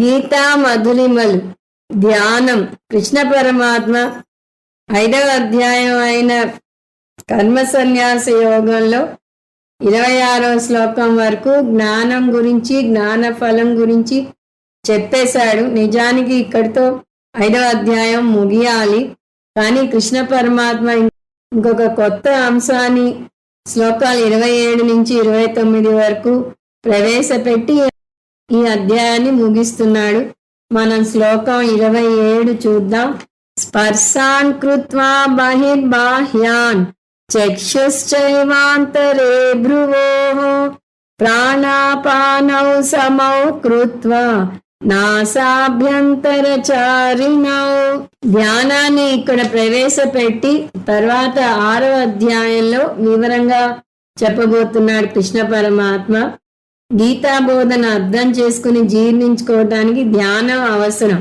గీతా మధురిమలు ధ్యానం. కృష్ణ పరమాత్మ ఐదవ అధ్యాయం అయిన కర్మ సన్యాస యోగంలో ఇరవై ఆరో శ్లోకం వరకు జ్ఞానం గురించి జ్ఞాన ఫలం గురించి చెప్పేశాడు. నిజానికి ఇక్కడితో ఐదవ అధ్యాయం ముగియాలి. కానీ కృష్ణ పరమాత్మ ఇంకొక కొత్త అంశాన్ని శ్లోకాలు ఇరవై ఏడు నుంచి ఇరవై తొమ్మిది వరకు ప్రవేశపెట్టి ఈ అధ్యాయాన్ని ముగిస్తున్నాడు. మనం శ్లోకం ఇరవై ఏడు చూద్దాం. స్పర్శాన్ కృత్వా బహిర్బాహ్యాన్ చక్షుశ్చైవాంతరే భ్రువో ప్రాణాపానౌ సమౌ కృత్వా నాసాభ్యంతరచారిణౌ. ధ్యానాన్ని ఇక్కడ ప్రవేశపెట్టి తర్వాత ఆరో అధ్యాయంలో వివరంగా చెప్పబోతున్నాడు కృష్ణ పరమాత్మ. గీతా బోధన అర్థం చేసుకుని జీర్ణించుకోవడానికి ధ్యానం అవసరం.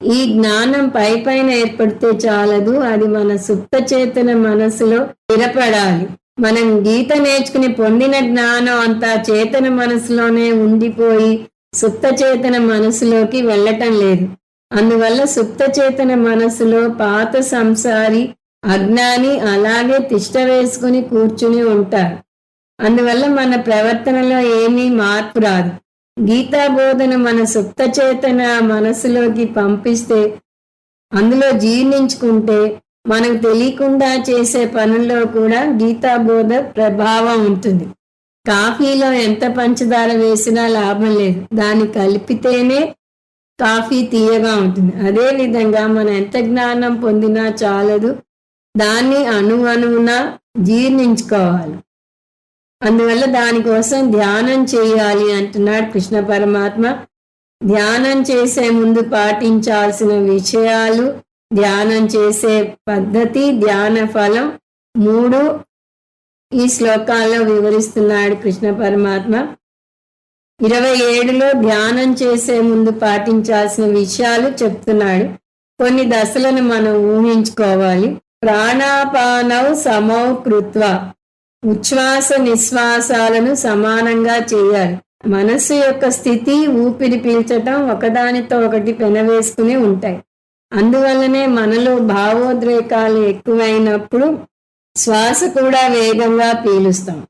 ఈ జ్ఞానం పై పైన ఏర్పడితే చాలదు అది మన సుప్త చేతన మనసులో స్థిరపడాలి. మనం గీత నేర్చుకుని పొందిన జ్ఞానం అంతా చేతన మనసులోనే ఉండిపోయి సుప్త చేతన మనసులోకి వెళ్ళటం లేదు. అందువల్ల సుప్త చేతన మనసులో పాత సంసారి అజ్ఞాని అలాగే తిష్ట వేసుకుని కూర్చుని ఉంటారు అందువల్ల మన ప్రవర్తనలో ఏమీ మార్పు రాదు. గీతా బోధన మన సుప్త చేతన మనసులోకి పంపిస్తే అందులో జీర్ణించుకుంటే మనకు తెలియకుండా చేసే పనుల్లో కూడా గీతా బోధ ప్రభావం ఉంటుంది. కాఫీలో ఎంత పంచదార వేసినా లాభం లేదు. దాన్ని కలిపితేనే కాఫీ తీయగా ఉంటుంది. అదే విధంగా మనం ఎంత జ్ఞానం పొందినా చాలదు. దాన్ని అణు అణువున జీర్ణించుకోవాలి. అందువల్ల దానికోసం ధ్యానం చేయాలి అంటున్నాడు కృష్ణ పరమాత్మ. ధ్యానం చేసే ముందు పాటించాల్సిన విషయాలు ధ్యానం చేసే పద్ధతి ధ్యాన ఫలం మూడు ఈ శ్లోకాల్లో వివరిస్తున్నాడు కృష్ణ పరమాత్మ. ఇరవై ఏడులో ధ్యానం చేసే ముందు పాటించాల్సిన విషయాలు చెప్తున్నాడు. కొన్ని దశలను మనం ఊహించుకోవాలి. ప్రాణాపానౌ సమౌ కృత్వ. ఉచ్ఛ్వాస నిశ్వాసాలను సమానంగా చేయాలి. మనస్సు యొక్క స్థితి ఊపిరి పీల్చటం ఒకదానితో ఒకటి పెనవేసుకుని ఉంటాయి. అందువల్లనే మనలో భావోద్రేకాలు ఎక్కువైనప్పుడు శ్వాస కూడా వేగంగా పీలుస్తాం.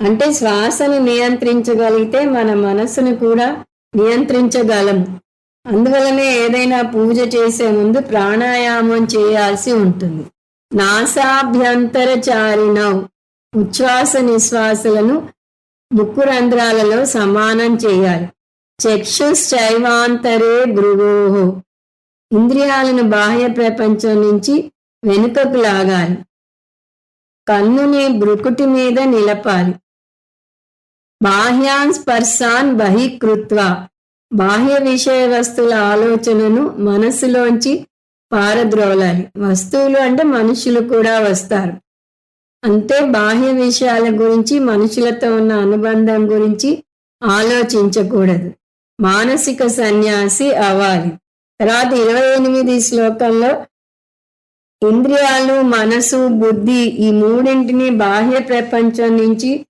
అంటే శ్వాసను నియంత్రించగలిగితే మన మనసును కూడా నియంత్రించగలం. అందువలనే ఏదైనా పూజ చేసే ముందు ప్రాణాయామం చేయాల్సి ఉంటుంది. నాసాభ్యంతరచారిణవు ఉచ్ఛ్వాస నిశ్వాసలను ముక్కు రంధ్రాలలో సమానం చేయాలి. చక్షుశ్చైవాంతరే భృగోహో. ఇంద్రియాలను బాహ్య ప్రపంచం నుంచి వెనుకకు లాగాలి. కన్నుని బ్రుకుటి మీద నిలపాలి. బాహ్యాన్ స్పర్శాన్ బహికృత్వ. బాహ్య విషయ వస్తువుల ఆలోచనను మనసులోంచి పారద్రోలాలి. వస్తువులు అంటే మనుషులు కూడా వస్తారు. అంతే బాహ్య విషయాల గురించి మనుషులతో ఉన్న అనుబంధం గురించి ఆలోచించకూడదు. మానసిక సన్యాసి అవ్వాలి. తర్వాత ఇరవై ఎనిమిది శ్లోకంలో ఇంద్రియాలు మనసు బుద్ధి ఈ మూడింటిని బాహ్య ప్రపంచం నుంచి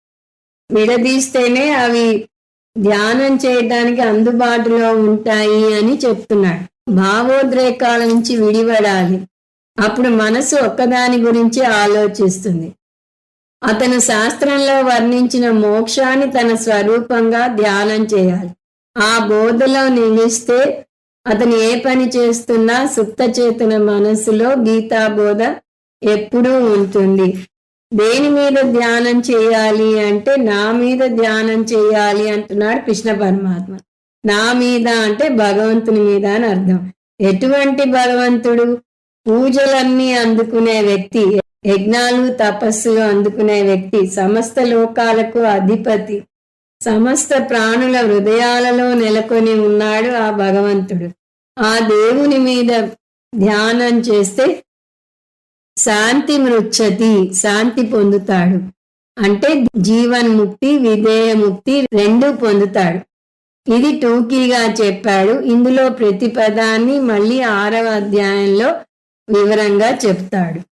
విడదీస్తేనే అవి ధ్యానం చేయడానికి అందుబాటులో ఉంటాయి అని చెప్తున్నాడు. భావోద్రేకాల నుంచి విడిపడాలి. అప్పుడు మనసు ఒక్కదాని గురించి ఆలోచిస్తుంది. అతను శాస్త్రంలో వర్ణించిన మోక్షాన్ని తన స్వరూపంగా ధ్యానం చేయాలి. ఆ బోధలో నిలిస్తే అతను ఏ పని చేస్తున్నా సుప్తచేతన మనసులో గీతా బోధ ఎప్పుడూ ఉంటుంది. దేని మీద ధ్యానం చేయాలి అంటే నా మీద ధ్యానం చేయాలి అంటున్నాడు కృష్ణ పరమాత్మ. నా మీద అంటే భగవంతుని మీద అని అర్థం. ఎటువంటి భగవంతుడు? పూజలన్నీ అందుకునే వ్యక్తి యజ్ఞాలు తపస్సులు అందుకునే వ్యక్తి సమస్త లోకాలకు అధిపతి. సమస్త ప్రాణుల హృదయాలలో నెలకొని ఉన్నాడు ఆ భగవంతుడు. ఆ దేవుని మీద ధ్యానం చేస్తే శాంతి మృచ్చతి శాంతి పొందుతాడు. అంటే జీవన్ముక్తి విధేయముక్తి రెండు పొందుతాడు. ఇది టూకీగా చెప్పాడు. ఇందులో ప్రతి పదాన్ని మళ్ళీ ఆరవ అధ్యాయంలో వివరంగా చెప్తాడు.